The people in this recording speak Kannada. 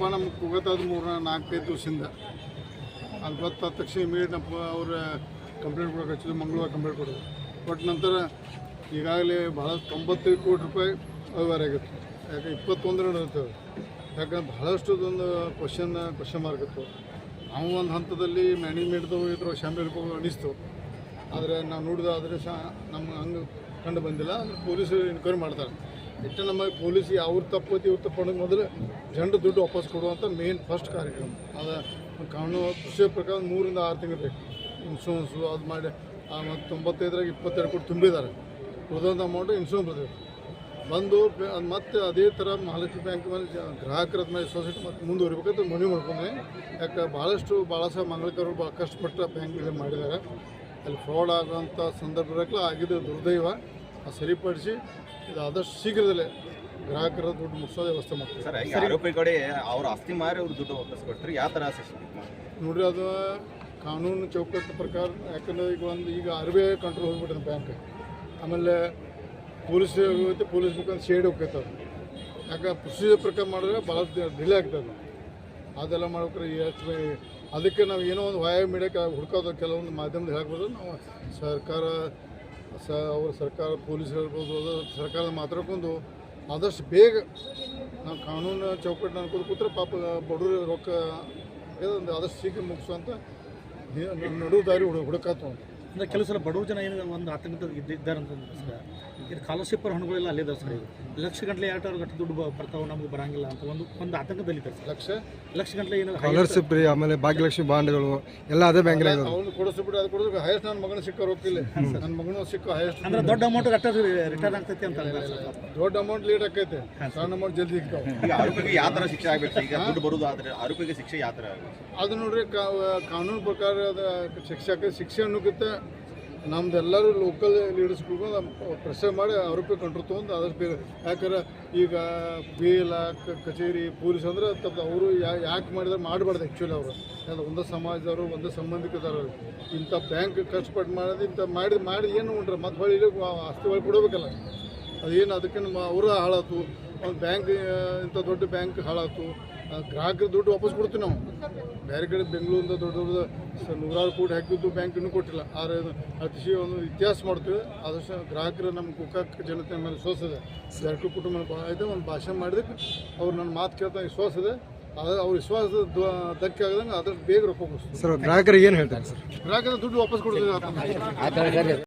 ಬ್ಯಾಂಕ್ ಗೊತ್ತಾದ ಮೂರು ನಾಲ್ಕೈದು ದಿವಸದಿಂದ. ಅದು ಗೊತ್ತಾದ ತಕ್ಷಣ ಇಮಿಡಿಯೇಟ್ ನಮ್ಮ ಅವ್ರ ಕಂಪ್ಲೇಂಟ್ ಕೊಡೋಕೆ ಹಚ್ಚಿದ್ರು, ಮಂಗಳವಾರ ಕಂಪ್ಲೇಂಟ್ ಕೊಡೋದು. ಬಟ್ ನಂತರ ಈಗಾಗಲೇ ಭಾಳ ತೊಂಬತ್ತೈದು ಕೋಟಿ ರೂಪಾಯಿ ಅವ್ಯವಹಾರ ಆಗಿತ್ತು. ಯಾಕೆ ಇಪ್ಪತ್ತೊಂದರ ಇರ್ತವೆ ಯಾಕಂದ್ರೆ ಬಹಳಷ್ಟು ಒಂದು ಕ್ವಶನ್ ಕ್ವಶನ್ ಮಾರ್ಕ್ ಇತ್ತು. ನಾವು ಒಂದು ಹಂತದಲ್ಲಿ ಮ್ಯಾನೇಜ್ಮೆಂಟ್ದವು ಇದ್ರು ಶಾಮಿಲ್ ಅನಿಸ್ತು ಆದರೆ ನಾವು ನೋಡಿದ ಆದರೆ ಸಹ ನಮ್ಮ ಹಂಗೆ ಕಂಡು ಬಂದಿಲ್ಲ. ಅಂದ್ರೆ ಪೊಲೀಸರು ಎನ್ಕ್ವೈರಿ ಮಾಡ್ತಾರೆ. ಇಟ್ಟು ನಮ್ಮ ಪೊಲೀಸ್ ತಪ್ಪು ತಪ್ಪತಿ ಇವ್ರು ತಪ್ಪು ಅನ್ನೋದು ಮೊದಲು ಜನರು ದುಡ್ಡು ವಾಪಸ್ ಕೊಡುವಂಥ ಮೇನ್ ಫಸ್ಟ್ ಕಾರ್ಯಕ್ರಮ. ಅದು ಕಾನೂನು ಕೃಷಿ ಪ್ರಕಾರ ಮೂರಿಂದ ಆರು ತಿಂಗಳು ಬೇಕು. ಇನ್ಶೂರೆನ್ಸು ಅದು ಮಾಡಿ ಮತ್ತು ತೊಂಬತ್ತೈದರಾಗ ಇಪ್ಪತ್ತೆರಡು ಕೋಟಿ ತುಂಬಿದ್ದಾರೆ ಉಳಿದಂಥ ಅಮೌಂಟ್ ಇನ್ಶೂರೆನ್ಸ್ ಬರ್ತೀವಿ ಬಂದು ಅದ್ ಮತ್ತೆ ಅದೇ ಥರ ಮಹಾಲಕ್ಷ್ಮಿ ಬ್ಯಾಂಕ್ ಮೇಲೆ ಗ್ರಾಹಕರ ಮೇಲೆ ಸೊಸೈಟಿ ಮತ್ತೆ ಮುಂದುವರಿಬೇಕಂತ ಮನವಿ ಮಾಡ್ಕೊಂಡೆ ಯಾಕೆ ಭಾಳಷ್ಟು ಭಾಳ ಸಹ ಮಂಗಳಕರು ಭಾಳ ಕಷ್ಟಪಟ್ಟು ಬ್ಯಾಂಕ್ಗಳಲ್ಲಿ ಮಾಡಿದ್ದಾರೆ ಅಲ್ಲಿ ಫ್ರಾಡ್ ಆಗೋಂಥ ಸಂದರ್ಭ ಆಗಿದ್ದು ದುರ್ದೈವ. ಸರಿಪಡಿಸಿ ಇದು ಆದಷ್ಟು ಶೀಘ್ರದಲ್ಲೇ ಗ್ರಾಹಕರ ದುಡ್ಡು ಮುಗಿಸೋದು ವ್ಯವಸ್ಥೆ ಮಾಡ್ತೀವಿ. ಸರ್ ಆರೋಪಿ ಕಡೆ ಅವ್ರ ಆಸ್ತಿ ಮಾರಿ ಅವ್ರು ದುಡ್ಡು ವಾಪಸ್ ಕೊಡ್ತಾರೆ. ಯಾವ ಥರ ಆಸೆ ನೋಡ್ರಿ ಅದು ಕಾನೂನು ಚೌಕಟ್ಟು ಪ್ರಕಾರ ಯಾಕಂದ್ರೆ ಈಗ ಒಂದು ಈಗ ಆರ್ ಬಿ ಐ ಕಂಟ್ರೋಲ್ ಹೋಗ್ಬಿಟ್ಟಿದೆ ಬ್ಯಾಂಕ್ ಆಮೇಲೆ ಪೊಲೀಸ್ ಹೋಗುತ್ತೆ ಪೊಲೀಸ್ ಮುಖಾಂತರ ಶೇಡ್ ಹೋಗ್ತೈತೆ ಅದು. ಯಾಕೆ ಪ್ರೊಸೀಜರ್ ಪ್ರಕಾರ ಮಾಡಿದ್ರೆ ಭಾಳ ಡಿಲೇ ಆಗ್ತದೆ ಅದೆಲ್ಲ ಮಾಡ್ಬೇಕಾರೆ ಎಷ್ಟು ಅದಕ್ಕೆ ನಾವು ಏನೋ ಒಂದು ವಾಯ ಮೀಡಿಯಾಕ್ಕೆ ಹುಡ್ಕೋದು ಕೆಲವೊಂದು ಮಾಧ್ಯಮದ ಹೇಳ್ಬೋದು ನಾವು ಸರ್ಕಾರ ಸ ಅವ್ರ ಸರ್ಕಾರ, ಪೊಲೀಸ್ ಹೇಳ್ಬೋದು, ಅದು ಸರ್ಕಾರದ ಮಾತಾಡ್ಕೊಂಡು ಆದಷ್ಟು ಬೇಗ ನಾವು ಕಾನೂನು ಚೌಕಟ್ಟು ಅನ್ಕೊಂಡು ಕೂತ್ರೆ ಪಾಪ ಬಡವರು ರೊಕ್ಕ ಆದಷ್ಟು ಶೀಘ್ರ ಮುಗಿಸುವಂತ ನಡು ದಾರಿ ಹುಡು ಹುಡುಕಾತು ಅಂತ. ಅಂದ್ರೆ ಕೆಲವು ಸಲ ಬಡವ ಜನ ಏನು ಒಂದು ಆತಂಕದ ಇದ್ದಾರೆ ಅಂತ ಸರ್. ಇದು ಸ್ಕಾಲರ್ಶಿಪ್ ಹಣಗಳೆಲ್ಲ ಅಲ್ಲೇ ಇದಾವೆ ಸರ್ ಈಗ. ಲಕ್ಷ ಗಂಟಲೆ ಎರಡು ಗಂಟೆ ದುಡ್ಡು ಬರ್ತಾವೆ ನಮ್ಗೆ ಬರಂಗಿಲ್ಲ ಅಂತ ಒಂದು ಒಂದು ಆತಂಕದಲ್ಲಿ ಇದ್ದಾರೆ ಸರ್. ಲಕ್ಷ? ಲಕ್ಷ ಗಂಟಲೆ ಏನು ಸ್ಕಾಲರ್ಶಿಪ್ ರೀ ಆಮೇಲೆ ಭಾಗ್ಯಲಕ್ಷ್ಮಿ ಬಾಂಡ್ಗಳು ಎಲ್ಲ ಅದೇ ಬ್ಯಾಂಕ್ ಅವ್ನು ಕೊಡಿಸ್ಬಿಟ್ಟು ಅದು ಕೊಡಿದ್ರೆ ಹೈಯೆಸ್ಟ್ ನನ್ನ ಮಗನ ಸಿಕ್ಕ ಹೋಗ್ತಿಲ್ಲ ನನ್ನ ಮಗನ ಸಿಕ್ಕ ಹೈಯೆಸ್ಟ್ ಅಂದ್ರೆ ದೊಡ್ಡ. ಅಮೌಂಟ್ ಕಟ್ಟ ರಿಟರ್ನ್ ಆಗ್ತೈತಿ ಅಂತ ಅಂತಾರೆ ಸರ್. ದೊಡ್ಡ ಅಮೌಂಟ್ ಲೀಡ್ ಆಕೈತೆ ಸಣ್ಣ ಅಮೌಂಟ್ ಜಲ್ದಿ ಈಗ ಆರೋಪಿಗೆ ಯಾವ ಥರ ಶಿಕ್ಷೆ ಆಗ್ಬೇಕು? ಈಗ ದುಡ್ಡು ಬರೋದು ಆದ್ರೆ ಆರೋಪಿಗೆ ಶಿಕ್ಷೆ ಯಾವ ಥರ ಅದು ನೋಡ್ರಿ ಕಾ- ಕಾನೂನು ಪ್ರಕಾರ ಅದು ಶಿಕ್ಷೆ ಶಿಕ್ಷೆ ಅನ್ನೋಕ್ಕಿಂತ ನಮ್ದೆಲ್ಲರೂ ಲೋಕಲ್ ಲೀಡರ್ಸ್ಗಳು ಪ್ರೆಷರ್ ಮಾಡಿ ಆರೋಪಿ ಕಂಟ್ರೋಲ್ ತೊಗೊಂಡು ಆದಷ್ಟು ಬೇಗ. ಯಾಕಂದ್ರೆ ಈಗ ಬೇಲ ಕಚೇರಿ, ಪೊಲೀಸ್ ಅಂದ್ರೆ ತಪ್ಪು ಅವರು ಯಾಕೆ ಮಾಡಿದ್ರೆ ಮಾಡಬಾರ್ದು ಆ್ಯಕ್ಚುಲಿ ಅವರು. ಯಾಕಂದ್ರೆ ಒಂದೇ ಸಮಾಜದವರು, ಒಂದೇ ಸಂಬಂಧಿಕದವರು. ಇಂಥ ಬ್ಯಾಂಕ್ ಕಷ್ಟಪಟ್ಟು ಮಾಡೋದು, ಇಂಥ ಮಾಡಿ ಮಾಡಿ ಏನು ಉಂಟ್ರೆ ಮತ್ತೆ ಹೊಳಿ ಆಸ್ತಿ ಹೊಳಿ ಕೊಡಬೇಕಲ್ಲ. ಅದೇನು ಅದಕ್ಕೆ ನಮ್ಮ ಅವರ ಹಾಳಾತು. ಒಂದು ಬ್ಯಾಂಕ್ ಇಂಥ ದೊಡ್ಡ ಬ್ಯಾಂಕ್ ಹಾಳಾಯ್ತು ಗ್ರಾಹಕರು ದುಡ್ಡು ವಾಪಸ್ ಕೊಡ್ತೀವಿ ನಾವು. ಬೇರೆ ಕಡೆ ಬೆಂಗಳೂರಿಂದ ದೊಡ್ಡ ದೊಡ್ಡ ಸ- ನೂರಾರು ಕೋಟಿ ಹಾಕಿದ್ದು ಬ್ಯಾಂಕ್ ಇನ್ನೂ ಕೊಟ್ಟಿಲ್ಲ. ಆದರೆ ಅತಿಶಯ ಒಂದು ಇತಿಹಾಸ ಮಾಡ್ತೀವಿ. ಆದಷ್ಟು ಗ್ರಾಹಕರು ನಮ್ಮ ಕುಕ್ಕ ಜನತೆ ಮೇಲೆ ಸೋಸದೆ ಎರಡು ಜಾರಕಿಹೊಳಿ ಕುಟುಂಬ ಭಾಳ ಇದೆ ಒಂದು ಭಾಷಣ ಮಾಡಿದಕ್ಕೆ ಅವ್ರು ನನ್ನ ಮಾತು ಕೇಳ್ತಾ ವಿಶ್ವಾಸ ಇದೆ. ಆದರೆ ಅವ್ರ ವಿಶ್ವಾಸದ ಧಕ್ಕೆ ಆಗದಂಗೆ ಅದ್ರ ಬೇಗ ರೊಕ್ಕ ಸರ್ ಗ್ರಾಹಕರಿಗೆ ಏನು ಹೇಳ್ತಾರೆ ಸರ್? ಗ್ರಾಹಕರ ದುಡ್ಡು ವಾಪಸ್ ಕೊಡ್ತೀವಿ.